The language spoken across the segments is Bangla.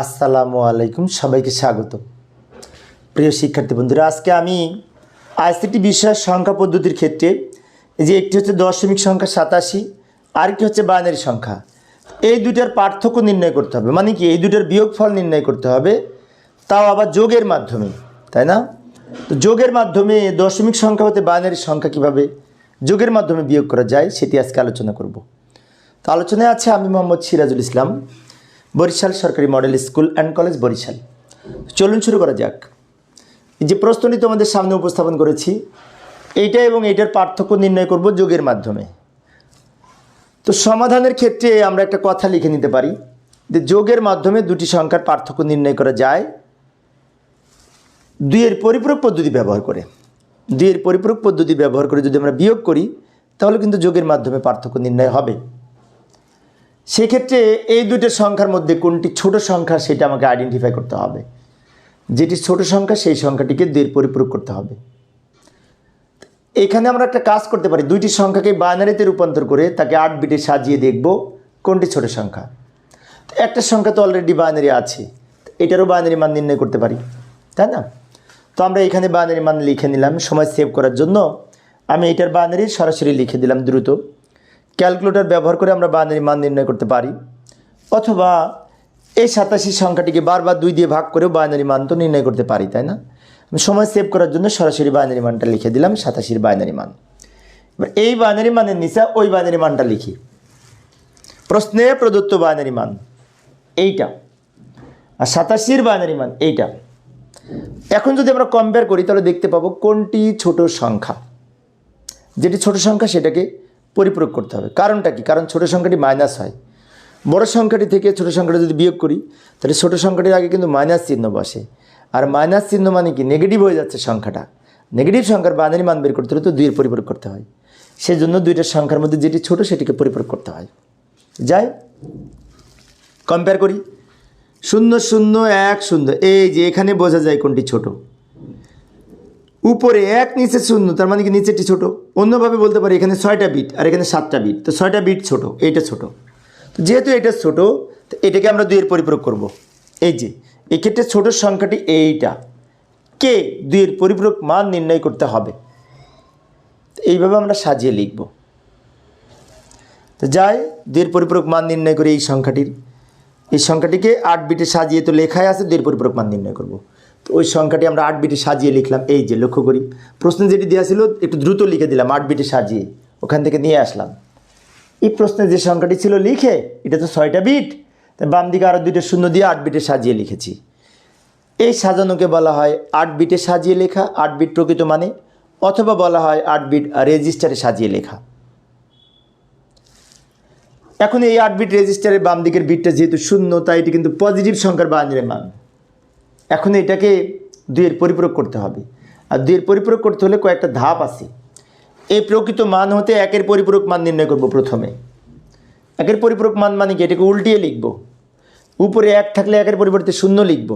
আসসালামু আলাইকুম, সবাইকে স্বাগত। প্রিয় শিক্ষার্থী বন্ধুরা, আজকে আমি আইসিটি বিষয়ের সংখ্যা পদ্ধতির ক্ষেত্রে যে একটি হচ্ছে দশমিক সংখ্যা সাতাশি আর আরেকটি হচ্ছে বাইনারি সংখ্যা। এই দুটার পার্থক্য নির্ণয় করতে হবে মানে কি এই দুইটার বিয়োগফল নির্ণয় করতে হবে, তাও আবার যোগের মাধ্যমে, তাই না? তো যোগের মাধ্যমে দশমিক সংখ্যা হতে বাইনারি সংখ্যা কীভাবে যোগের মাধ্যমে বিয়োগ করা যায়, সেটি আজকে আলোচনা করব। তো আলোচনায় আছে আমি মোহাম্মদ সিরাজুল ইসলাম। বরিশাল সরকারি model school and college Barishal. চলুন শুরু করা যাক। যে প্রশ্নটি তোমাদের সামনে উপস্থাপন করেছি, এইটা এবং এইটার পার্থক্য নির্ণয় করব যোগের মাধ্যমে। তো সমাধানের ক্ষেত্রে আমরা একটা কথা লিখে নিতে পারি, যে যোগের মাধ্যমে দুটি সংখ্যার পার্থক্য নির্ণয় করা যায়। দুইয়ের পরিপূরক পদ্ধতি ব্যবহার করে। দুইয়ের পরিপূরক পদ্ধতি ব্যবহার করে যদি আমরা বিয়োগ করি, তাহলে কিন্তু যোগের মাধ্যমে পার্থক্য নির্ণয় হবে। সেক্ষেত্রে এই দুটো সংখ্যার মধ্যে কোনটি ছোট সংখ্যা সেটা আমাকে আইডেন্টিফাই করতে হবে। যেটি ছোট সংখ্যা, সেই সংখ্যাটিকে দুইয়ের পরিপূরক করতে হবে। এখানে আমরা একটা কাজ করতে পারি। দুইটি সংখ্যাকে বাইনারিতে রূপান্তর করে তাকে আট বিটে সাজিয়ে দেখব কোনটি ছোট সংখ্যা। একটা সংখ্যা তো অলরেডি বাইনারি আছে। এটারও বাইনারি মান নির্ণয় করতে পারি, তাই না? তো আমরা এখানে বাইনারি মান লিখে নিলাম। সময় সেভ করার জন্য আমি এটার বাইনারি সরাসরি লিখে দিলাম দ্রুত। ক্যালকুলেটর ব্যবহার করে আমরা বাইনারি মান নির্ণয় করতে পারি। অথবা এই সাতাশি সংখ্যাটিকে বারবার দুই দিয়ে ভাগ করেও বাইনারি মান তো নির্ণয় করতে পারি, তাই না? আমি সময় সেভ করার জন্য সরাসরি বাইনারি মানটা লিখে দিলাম, সাতাশির বাইনারি মান। এবার এই বাইনারি মানের নিচে ওই বাইনারি মানটা লিখি। প্রশ্নে প্রদত্ত বাইনারি মান এইটা আর সাতাশির বাইনারি মান এইটা। এখন যদি আমরা কম্পেয়ার করি, তাহলে দেখতে পাবো কোনটি ছোট সংখ্যা। যেটি ছোট সংখ্যা সেটাকে পরিপূরক করতে হবে। কারণটা কি? কারণ ছোট সংখ্যাটি মাইনাস হয়। বড় সংখ্যাটি থেকে ছোট সংখ্যাটা যদি বিয়োগ করি, তাহলে ছোট সংখ্যাটির আগে কিন্তু মাইনাস চিহ্ন বসে। আর মাইনাস চিহ্ন মানে কি? নেগেটিভ হয়ে যাচ্ছে সংখ্যাটা। নেগেটিভ সংখ্যার বাইনারি মান বের করতে হলে তো দুইয়ের পরিপূরক করতে হয়। সেই জন্য দুইটা সংখ্যার মধ্যে যেটি ছোট, সেটিকে পরিপূরক করতে হয়। যাই কম্পেয়ার করি। শূন্য শূন্য, এক, শূন্য। এই যে এখানে বোঝা যায় কোনটি ছোট। উপরে এক, নিচে শূন্য, তার মানে কি নিচেটি ছোট? অন্যভাবে বলতে পারি, এখানে ছয়টা বিট আর এখানে সাতটা বিট তো ছয়টা বিট ছোট, এইটা ছোট। তো যেহেতু এটা ছোট, তো এটাকে আমরা দুইয়ের পরিপূরক করব। এই যে, এক্ষেত্রে ছোট সংখ্যাটি এইটা। কে দুইয়ের পরিপূরক মান নির্ণয় করতে হবে? এইভাবে আমরা সাজিয়ে লিখব। তো যাই, দুইয়ের পরিপূরক মান নির্ণয় করে এই সংখ্যাটির। এই সংখ্যাটিকে আট বিটে সাজিয়ে তো লেখায় আছে, দুইয়ের পরিপূরক মান নির্ণয় করব। ওই সংখ্যাটি আমরা আট বিটে সাজিয়ে লিখলাম। এই যে, লক্ষ্য করি। প্রশ্নে যেটি দেওয়া ছিল, একটু দ্রুত লিখে দিলাম, আট বিটে সাজিয়ে। ওখান থেকে নিয়ে আসলাম। এই প্রশ্নে যে সংখ্যাটি ছিল লিখে, এটা তো ছয়টা বিট, তাই বাম দিকে আরও দুইটা শূন্য দিয়ে আট বিটে সাজিয়ে লিখেছি। এই সাজানোকে বলা হয় আট বিটে সাজিয়ে লেখা, আট বিট প্রকৃত মানে অথবা বলা হয় আট বিট রেজিস্টারে সাজিয়ে লেখা। এখন এই আট বিট রেজিস্টারের বাম দিকের বিটটা যেহেতু শূন্য, তাই এটি কিন্তু পজিটিভ সংখ্যার বাইনারি মান। এখন এটাকে দুইয়ের পরিপূরক করতে হবে। আর দুইয়ের পরিপূরক করতে হলে কয়েকটা ধাপ আছে। এই প্রকৃত মান হতে একের পরিপূরক মান নির্ণয় করব প্রথমে। একের পরিপূরক মান মানে কি? এটাকে উল্টিয়ে লিখব। উপরে এক থাকলে একের পরিবর্তে শূন্য লিখব।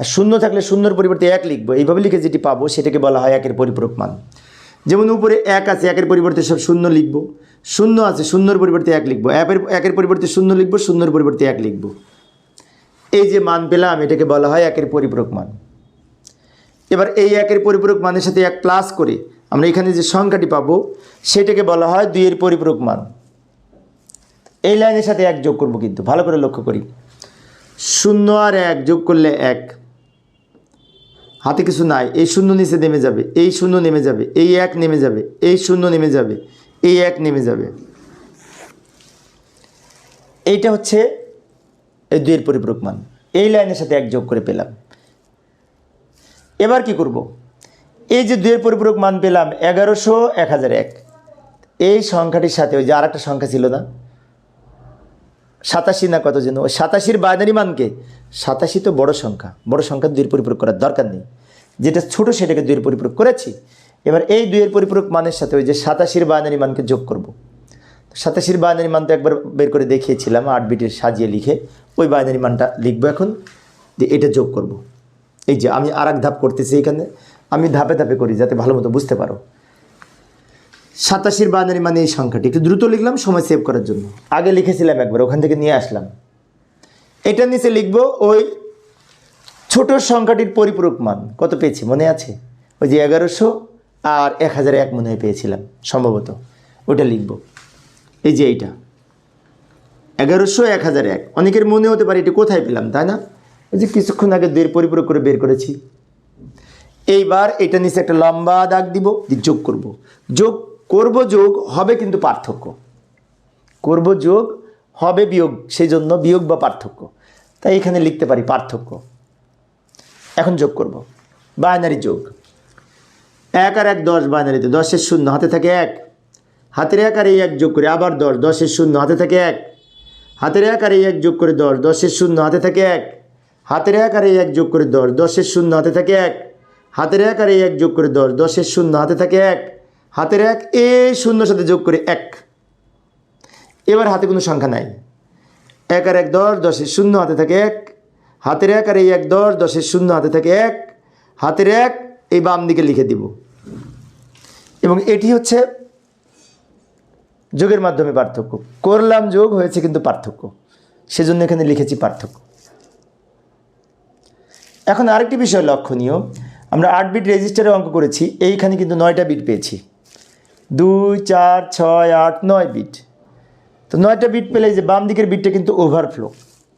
আর শূন্য থাকলে শূন্যর পরিবর্তে এক লিখব। এইভাবে লিখে যেটি পাবো সেটাকে বলা হয় একের পরিপূরক মান। যেমন উপরে এক আছে, একের পরিবর্তে সব শূন্য লিখব। শূন্য আছে, শূন্যর পরিবর্তে এক লিখব। একের একের পরিবর্তে শূন্য লিখব, শূন্যর পরিবর্তে এক লিখব। এই যে মান পেলাম, এটাকে বলা হয় একের পরিপূরক মান। এবার এই একের পরিপূরক মানের সাথে এক প্লাস করে আমরা এখানে যে সংখ্যাটি পাবো, সেটাকে বলা হয় দুইয়ের পরিপূরক মান। এই লাইনের সাথে এক যোগ করব কিন্তু, ভালো করে লক্ষ্য করি। শূন্য আর এক যোগ করলে এক। হাতে কিছু নাই, এই শূন্য নিচে নেমে যাবে, এই শূন্য নেমে যাবে, এই এক নেমে যাবে, এই শূন্য নেমে যাবে, এই এক নেমে যাবে। এইটা হচ্ছে এই দুইয়ের পরিপূরক মান। এই লাইনের সাথে এক যোগ করে পেলাম। এবার কি করব? এই যে দুইয়ের পরিপূরক মান পেলাম এগারোশো এক হাজার এক। এই সংখ্যাটির সাথে ওই যে আর একটা সংখ্যা ছিল না? সাতাশি না কত যেন? ওই সাতাশির বাইনারি মানকে, সাতাশি তো বড় সংখ্যা। বড় সংখ্যা দুইয়ের পরিপূরক করার দরকার নেই। যেটা ছোট সেটাকে দুইয়ের পরিপূরক করেছি। এবার এই দুইয়ের পরিপূরক মানের সাথে ওই যে সাতাশির বাইনারি মানকে যোগ করব। সাতাশির বাইনারি মান তো একবার বের করে দেখিয়েছিলাম, আট বিটের সাজিয়ে লিখে, ওই বাইনারি মানটা লিখব এখন দিয়ে এটা যোগ করব। এই যে আমি আর ধাপ করতেছি এখানে, আমি ধাপে ধাপে করি যাতে ভালো মতো বুঝতে পারো। সাতাশির বাইনারি মানে এই সংখ্যাটি, একটু দ্রুত লিখলাম, সময় সেভ করার জন্য। আগে লিখেছিলাম একবার, ওখান থেকে নিয়ে আসলাম। এটার নিচে লিখব, ওই ছোট সংখ্যাটির পরিপূরক মান, কত পেয়েছি, মনে আছে? ওই যে এগারোশো আর এক হাজার এক মনে হয় পেয়েছিলাম, সম্ভবত। ওটা লিখব। এই যে এইটা। এগারোশো এক হাজার এক। অনেকের মনে হতে পারে এটা কোথায় পেলাম, তাই না? ওই যে কিছুক্ষণ আগে দের পরিপূরক করে বের করেছি। এইবার এটা নিচে একটা লম্বা দাগ দিব যোগ করব। যোগ করব যোগ হবে কিন্তু পার্থক্য। করব যোগ হবে বিয়োগ সেই জন্য বিয়োগ বা পার্থক্য। তাই এখানে লিখতে পারি পার্থক্য। এখন যোগ করব। বাইনারি যোগ। এক আর এক দশ, বাইনারিতে দশের শূন্য, হাতে থাকে এক। হাতের এক এক যোগ করে আবার দশ, দশের শূন্য, হাতে থাকে এক। হাতের এক এক যোগ করে দশ, দশের শূন্য, হাতে থাকে এক। হাতের এক এক যোগ করে দশ, দশের শূন্য, হাতে থাকে এক। হাতের এক এক যোগ করে দশ, দশের শূন্য, হাতে থাকে এক। হাতের এক এ শূন্য সাথে যোগ করে এক। এবার হাতে কোনো সংখ্যা নাই। এক আর এক দশ, দশের শূন্য, হাতে থাকে এক। হাতের এক আর এই এক দশ, দশের শূন্য, হাতে থাকে এক। হাতের এক এই বাম দিকে লিখে দিব। এবং এটি হচ্ছে যোগের মাধ্যমে পার্থক্য। করলাম যোগ হয়েছে কিন্তু পার্থক্য। সেজন্য এখানে লিখেছি পার্থক্য। এখন আরেকটি বিষয় লক্ষণীয়। আমরা আট বিট রেজিস্টারে অঙ্ক করেছি, এইখানে কিন্তু নয়টা বিট পেয়েছি। দুই, চার, ছয়, আট, নয় বিট তো নয়টা বিট পেলে যে বাম দিকের বিটটা কিন্তু ওভারফ্লো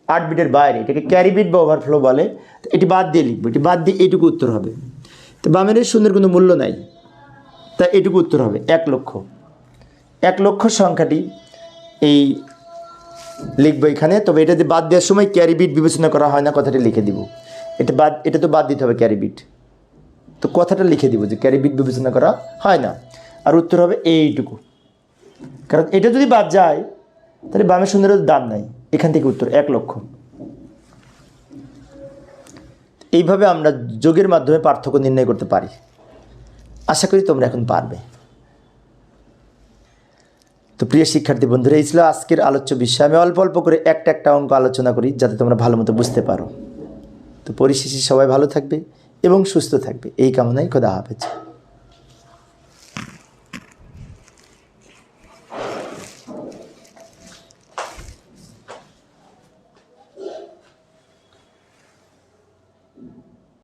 আট বিটের বাইরে, এটাকে ক্যারি বিট বা ওভারফ্লো বলে। এটি বাদ দিয়ে লিখব, এটি বাদ দিয়ে এটুকু উত্তর হবে। তো বামের শূন্যের কোনো মূল্য নাই। তা এটুকু উত্তর হবে, এক লক্ষ। এক লক্ষ সংখ্যাটি এই লিখব এখানে। তবে এটা যে বাদ দেওয়ার সময় ক্যারি বিট বিবেচনা করা হয় না, কথাটা লিখে দিব। এটা বাদ, এটা তো বাদ দিতে হবে ক্যারি বিট তো কথাটা লিখে দিব যে ক্যারি বিট বিবেচনা করা হয় না। আর উত্তর হবে এইটুকু। কারণ এটা যদি বাদ যায়, তাহলে বামের সুন্দরের দাম নাই। এখান থেকে উত্তর, এক লক্ষ। এইভাবে আমরা যোগের মাধ্যমে পার্থক্য নির্ণয় করতে পারি। আশা করি তোমরা এখন পারবে। তো প্রিয় শিক্ষার্থী বন্ধুরা, এই ছিল আজকের আলোচ্য বিষয়। আমি অল্প অল্প করে একটা একটা অঙ্ক আলোচনা করি, যাতে তোমরা ভালো মতো বুঝতে পারো। তো পরিশেষে সবাই ভালো থাকবে এবং সুস্থ থাকবে। এই কামনাই খোদা হাফেজ।